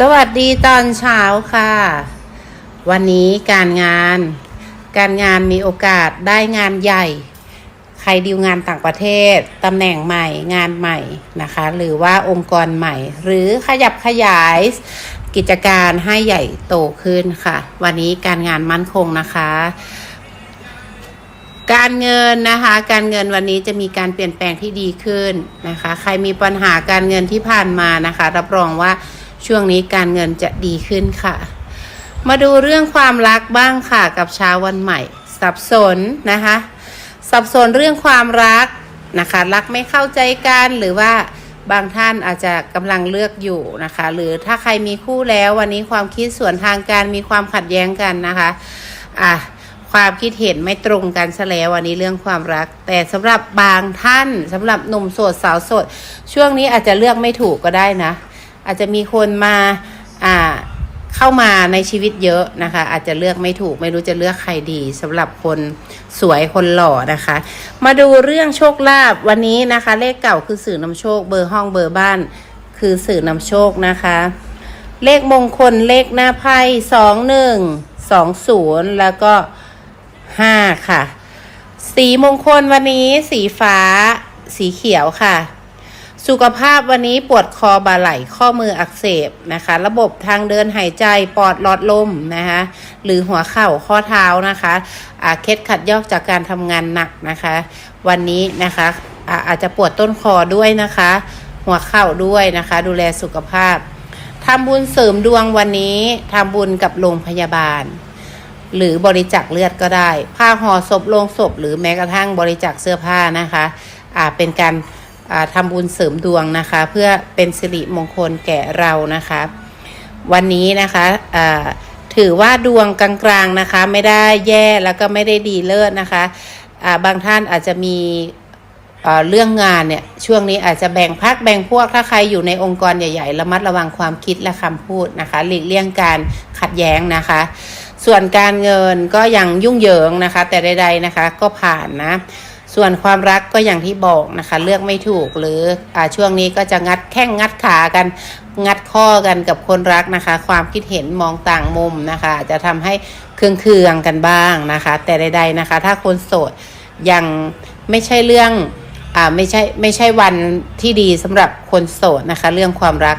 สวัสดีตอนเช้าค่ะ วันนี้การงาน การงานมีโอกาสได้งานใหญ่ ใครดีลงานต่างประเทศตำแหน่งใหม่งานใหม่นะคะ หรือว่าองค์กรใหม่ หรือขยับขยาย กิจการให้ใหญ่โตขึ้นค่ะ วันนี้การงานมั่นคงนะคะการเงินนะคะการเงินวันนี้จะมีการเปลี่ยนแปลงที่ดีขึ้นนะคะ ใครมีปัญหาการเงินที่ผ่านมานะคะ รับรองว่า ช่วงนี้การเงินจะดีขึ้นค่ะ มาดูเรื่องความรักบ้างค่ะกับเช้าวันใหม่ สับสนนะคะ สับสนเรื่องความรักนะคะ รักไม่เข้าใจกันหรือว่าบางท่านอาจจะกำลังเลือกอยู่นะคะ หรือถ้าใครมีคู่แล้ววันนี้ความคิดส่วนทางการมีความขัดแย้งกันนะคะอะความคิดเห็นไม่ตรงกันซะแล้ววันนี้เรื่องความรัก แต่สำหรับบางท่านสำหรับหนุ่มโสดสาวโสดช่วงนี้อาจจะเลือกไม่ถูกก็ได้นะ อาจจะมีคนมาอ่าเข้ามาในชีวิตเยอะนะคะ อาจจะเลือกไม่ถูกไม่รู้จะเลือกใครดีสำหรับคนสวยคนหล่อนะคะ มาดูเรื่องโชคลาภวันนี้นะคะ เลขเก่าคือสื่อนำโชคเบอร์ห้องเบอร์บ้าน คือสื่อนำโชคนะคะ เลขมงคลเลขหน้าไพ่สองหนึ่งสองศูนย์แล้วก็ห้าค่ะ สีมงคลวันนี้สีฟ้าสีเขียวค่ะ สุขภาพวันนี้ปวดคอบ่าไหล่ข้อมืออักเสบนะคะ ระบบทางเดินหายใจปอดหลอดลมนะคะหรือหัวเข่าข้อเท้านะคะอาเคล็ดขัดยอกจากการทำงานหนักนะคะ วันนี้นะคะอาอาจจะปวดต้นคอด้วยนะคะ หัวเข่าด้วยนะคะ ดูแลสุขภาพทำบุญเสริมดวงวันนี้ทำบุญกับโรงพยาบาล หรือบริจาคเลือดก็ได้ ผ้าห่อศพโลงศพ หรือแม้กระทั่งบริจาคเสื้อผ้านะคะ อ่าเป็นการ ทำบุญเสริมดวงนะคะ เพื่อเป็นสิริมงคลแก่เรานะคะ วันนี้นะคะถือว่าดวงกลางๆนะคะ ไม่ได้แย่แล้วก็ไม่ได้ดีเลิศนะคะบางท่านอาจจะมีเอ่อเรื่องงานเนี่ยช่วงนี้อาจจะแบ่งพักแบ่งพวกถ้าใครอยู่ในองค์กรใหญ่ๆระมัดระวังความคิดและคำพูดนะคะหลีกเลี่ยงการขัดแย้งนะคะ ส่วนการเงินก็ยังยุ่งเหยิงนะคะ แต่ใดๆนะคะก็ผ่านนะ ส่วนความรักก็อย่างที่บอกนะคะ เลือกไม่ถูกหรืออช่วงนี้ก็จะงัดแข้งงัดขากันงัดข้อกันกับคนรักนะคะ ความคิดเห็นมองต่างมุมนะคะ จะทำให้เคืองเคืองๆกันบ้างนะคะ แต่ใด ๆนะคะ ถ้าคนโสดยังไม่ใช่เรื่องอ่าไม่ใช่ไม่ใช่วันที่ดีสำหรับคนโสดนะคะ เรื่องความรัก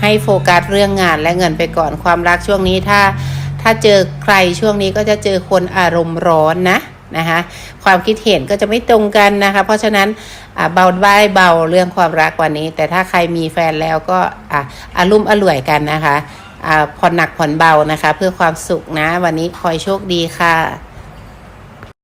ให้โฟกัสเรื่องงานและเงินไปก่อนความรักช่วงนี้ถ้าถ้าเจอใครช่วงนี้ก็จะเจอคนอารมณ์ร้อนนะ นะคะความคิดเห็นก็จะไม่ตรงกันนะคะ เพราะฉะนั้นอ่าเบาได้เบาเรื่องความรักวันนี้ แต่ถ้าใครมีแฟนแล้วก็อาอารุ่มอร่วยกันนะคะผ่อนหนักผ่อนเบานะคะ เพื่อความสุขนะ วันนี้คอยโชคดีค่ะ